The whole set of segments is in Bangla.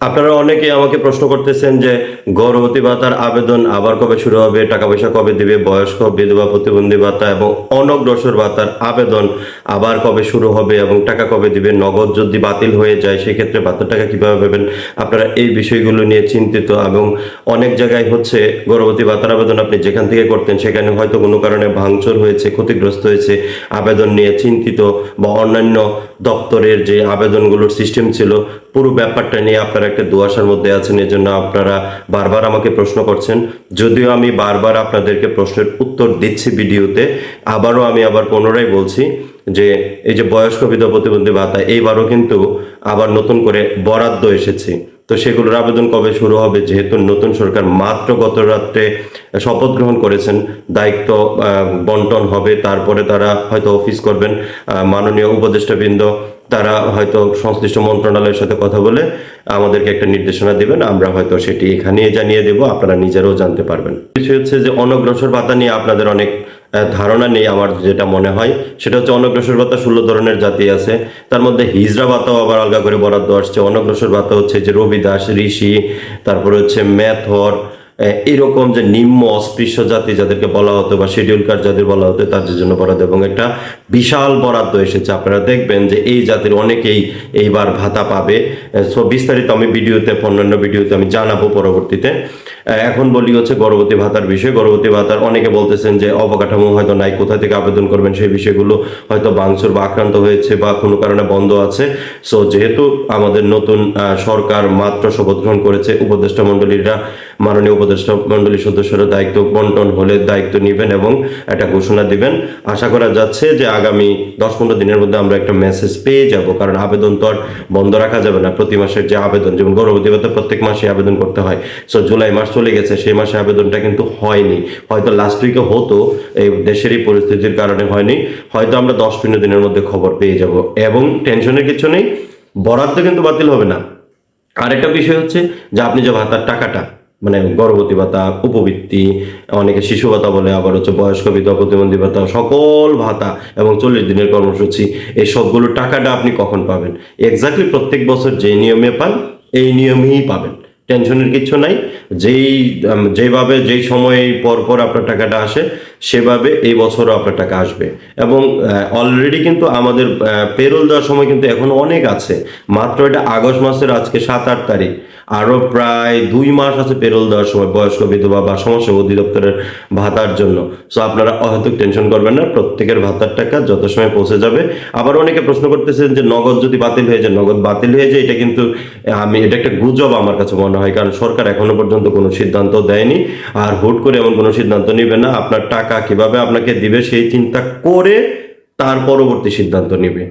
আপনারা অনেকে আমাকে প্রশ্ন করতেছেন যে গর্ভবতী ভাতার আবেদন আবার কবে শুরু হবে টাকা পয়সা কবে দিবে, বয়স্ক, বিধবা, প্রতিবন্ধী ভাতা এবং অনগ্রসর ভাতার আবেদন আবার কবে শুরু হবে এবং টাকা কবে দিবে, নগদ যদি বাতিল হয়ে যায়, সেক্ষেত্রে ভাতার টাকা কীভাবে পাবেন? আপনারা এই বিষয়গুলো নিয়ে চিন্তিত এবং অনেক জায়গায় হচ্ছে গর্ভবতী ভাতার আবেদন আপনি যেখান থেকে করতেন, সেখানে হয়তো কোনো কারণে ভাঙচুর হয়েছে, ক্ষতিগ্রস্ত হয়েছে, আবেদন নিয়ে চিন্তিত বা অন্যান্য দপ্তরের যে আবেদনগুলোর সিস্টেম ছিল, পুরো ব্যাপারটা নিয়ে আপনারা একটা দুয়াশার মধ্যে আছেন, এজন্য আপনারা বারবার আমাকে প্রশ্ন করছেন। যদিও আমি বারবার আপনাদেরকে প্রশ্নের উত্তর দিচ্ছি ভিডিওতে, আবারও আমি আবার পুনরায় বলছি যে এই যে বয়স্ক বিধবা প্রতিবন্ধী ভাতা, এইবারও কিন্তু আবার নতুন করে বরাদ্দ এসেছে। তো সেগুলোর আবেদন কবে শুরু হবে? যেহেতু নতুন সরকার মাত্র গত রাত্রে শপথ গ্রহণ করেছেন, দায়িত্ব বন্টন হবে, তারপরে তারা হয়তো অফিস করবেন। মাননীয় উপদেষ্টাবৃন্দ তারা হয়তো সংশ্লিষ্ট মন্ত্রণালয়ের সাথে কথা বলে আমাদেরকে একটা নির্দেশনা দেবেন, আমরা হয়তো সেটি এখানেই জানিয়ে দেব, আপনারা নিজেরাও জানতে পারবেন। বিষয় হচ্ছে যে অনগ্রসর ভাতা নিয়ে আপনাদের অনেক ধারণা নেই আমার যেটা মনে হয়। সেটা হচ্ছে অনগ্রসর ভাতা ষোলো ধরনের জাতি আছে। তার মধ্যে হিজরা ভাতাও আবার আলগা করে বরাদ্দ আসছে। অনগ্রসর ভাতা হচ্ছে যে রবি দাস ঋষি, তারপরে হচ্ছে ম্যাথর এরকম যে নিম্ন অস্পৃশ্য জাতি যাদেরকে বলা হতো বা শিডিউল কার্ড যাদের বলা হতো তাদের জন্য বরাদ্দ এবং একটা বিশাল বরাদ্দ এসেছে। আপনারা দেখবেন যে এই জাতির অনেকেই এইবার ভাতা পাবে। সো বিস্তারিত আমি ভিডিওতে, অন্যান্য ভিডিওতে আমি জানাব পরবর্তীতে। এখন বলি হচ্ছে গর্ভবতী ভাতার বিষয়ে। গর্ভবতী ভাতার অনেকে বলতেছেন যে অবকাঠামো হয়তো নাই, কোথা থেকে আবেদন করবেন সেই বিষয়গুলো হয়তো ভাঙচুর বা আক্রান্ত হয়েছে বা কোনো কারণে বন্ধ আছে। সো যেহেতু আমাদের নতুন সরকার মাত্র শপথ গ্রহণ করেছে, উপদেষ্টা মণ্ডলীরা মাননীয় উপদেষ্টা মণ্ডলীর সদস্যরা দায়িত্ব বন্টন হলে দায়িত্ব নেবেন এবং একটা ঘোষণা দিবেন। আশা করা যাচ্ছে যে আগামী দশ পনেরো দিনের মধ্যে আমরা একটা মেসেজ পেয়ে যাব, কারণ আবেদন তো আর বন্ধ রাখা যাবে না। প্রতি মাসের যে আবেদন, যেমন গর্ভবতী ভাতা প্রত্যেক মাসে আবেদন করতে হয়। সো জুলাই মাস চলে গেছে, সেই মাসে আবেদনটা কিন্তু হয়নি। হয়তো লাস্ট উইকে হতো, এই দেশেরই পরিস্থিতির কারণে হয়নি। হয়তো আমরা দশ পনেরো দিনের মধ্যে খবর পেয়ে যাব। এবং টেনশনের কিছু নেই, বরাদ্দ কিন্তু বাতিল হবে না। আরেকটা বিষয় হচ্ছে যে আপনি যে ভাতার টাকাটা মানে গর্ভবতী ভাতা, উপবৃত্তি, অনেকে শিশু ভাতা বলে, আবার হচ্ছে বয়স্ক বিধবা, প্রতিবন্ধী ভাতা, সকল ভাতা এবং চল্লিশ দিনের কর্মসূচি, এই সবগুলো টাকাটা আপনি কখন পাবেন? এক্স্যাক্টলি প্রত্যেক বছর যে নিয়মে পান, এই নিয়মেই পাবেন। টেনশনের কিছু নাই। যেই যেভাবে, যেই সময়ে, পর পর আপনার টাকাটা আসে, সেভাবে এই বছরও আপনার টাকা আসবে। এবং অলরেডি কিন্তু আমাদের পেরোল দেওয়ার সময় কিন্তু এখন অনেক আছে। মাত্র এটা আগস্ট মাসের আজকে সাত আট তারিখ। আরও প্রায় দুই মাস আছে পেরোল দেওয়ার সময় বয়স্ক বিধবা বা সমস্যা অধিদপ্তরের ভাতার জন্য। সো আপনারা অহেতুক টেনশন করবেন না, প্রত্যেকের ভাতার টাকা যত সময় পৌঁছে যাবে। আবার অনেকে প্রশ্ন করতেছেন যে নগদ যদি বাতিল হয়ে যায়, নগদ বাতিল হয়ে যায়, এটা কিন্তু, আমি, এটা একটা গুজব আমার কাছে মনে হয়, কারণ সরকার এখনও পর্যন্ত কোনো সিদ্ধান্ত দেয়নি। আর হুট করে এমন কোনো সিদ্ধান্ত নেবে না, আপনার টাকা কীভাবে আপনাকে দিবে সেই চিন্তা করে তার পরবর্তী সিদ্ধান্ত নিবে।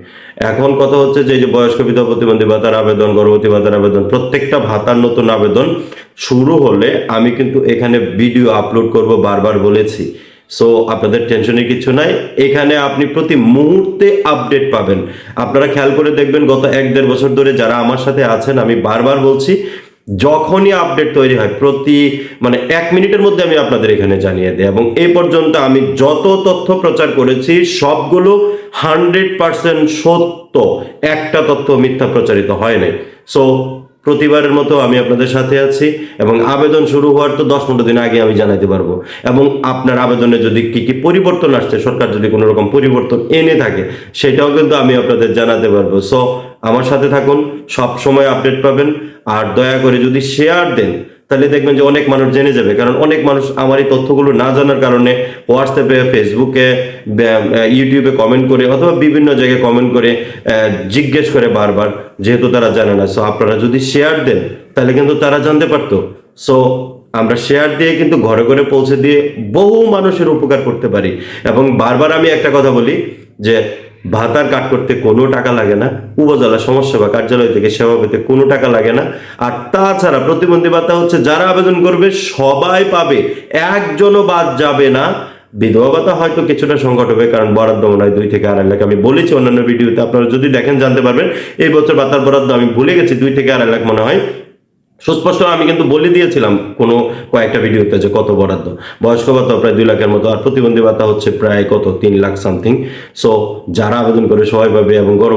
এখন কথা হচ্ছে যে যে বয়স্ক বিধবা প্রতিবন্ধী ভাতার আবেদন, গর্ভবতী ভাতার আবেদন, প্রত্যেকটা ভাতার নতুন আবেদন শুরু হলে আমি কিন্তু এখানে ভিডিও আপলোড করব বারবার বলেছি। সো আপনাদের টেনশনের কিছু নাই। এখানে আপনি প্রতি মুহূর্তে আপডেট পাবেন। আপনারা খেয়াল করে দেখবেন গত এক দেড় বছর ধরে যারা আমার সাথে আছেন, আমি বারবার বলছি যখনই আপডেট তৈরি হয়, প্রতি মানে এক মিনিটের মধ্যে আমি আপনাদের এখানে জানিয়ে দিই এবং এ পর্যন্ত আমি যত তথ্য প্রচার করেছি, সবগুলো হান্ড্রেড পার্সেন্ট সত্য। একটা তথ্য মিথ্যা প্রচারিত হয় নাই। সো প্রতিবারের মতো আমি আপনাদের সাথে আছি এবং আবেদন শুরু হওয়ার তো দশ পনেরো দিন আগে আমি জানাতে পারব। এবং আপনার আবেদনে যদি কি কি পরিবর্তন আসছে, সরকার যদি কোনো রকম পরিবর্তন এনে থাকে, সেটাও কিন্তু আমি আপনাদের জানাতে পারব। সো আমার সাথে থাকুন, সব সময় আপডেট পাবেন। আর দয়া করে যদি শেয়ার দেন তাহলে দেখবেন যে অনেক মানুষ জেনে যাবে। কারণ অনেক মানুষ আমার এই তথ্যগুলো না জানার কারণে হোয়াটসঅ্যাপে ফেসবুকে ইউটিউবে কমেন্ট করে অথবা বিভিন্ন জায়গায় কমেন্ট করে জিজ্ঞেস করে বারবার, যেহেতু তারা জানে না। সো আপনারা যদি শেয়ার দেন, তাহলে কিন্তু তারা জানতে পারতো। সো আমরা শেয়ার দিয়ে কিন্তু ঘরে ঘরে পৌঁছে দিয়ে বহু মানুষের উপকার করতে পারি। এবং বারবার আমি একটা কথা বলি যে ভাতার কাট করতে কোনো টাকা লাগে না, উপজেলা সমস্যা বা কার্যালয় থেকে সেবা পেতে কোনো টাকা লাগে না। আর তাছাড়া প্রতিবন্ধী ভাতা হচ্ছে যারা আবেদন করবে, সবাই পাবে, একজনও বাদ যাবে না। বিধবা ভাতা হয়তো কিছুটা সংকট হবে, কারণ বরাদ্দ মনে হয় দুই থেকে আড়াই লাখ। আমি বলেছি অন্যান্য ভিডিওতে, আপনারা যদি দেখেন জানতে পারবেন, এই বছর ভাতার বরাদ্দ আমি ভুলে গেছি, দুই থেকে আড়াই লাখ মনে হয়। সুস্পষ্ট, আমি কিন্তু বলে দিয়েছিলাম কোনো কয়েকটা ভিডিওতে যে কত বরাদ্দ। বয়স্ক ভাতা প্রায় দুই লাখের মতো, আর প্রতিবন্ধী ভাতা হচ্ছে প্রায় কত? তিন লাখ সামথিং সো যারা আবেদন করে সবাই পাবে এবং গর্ব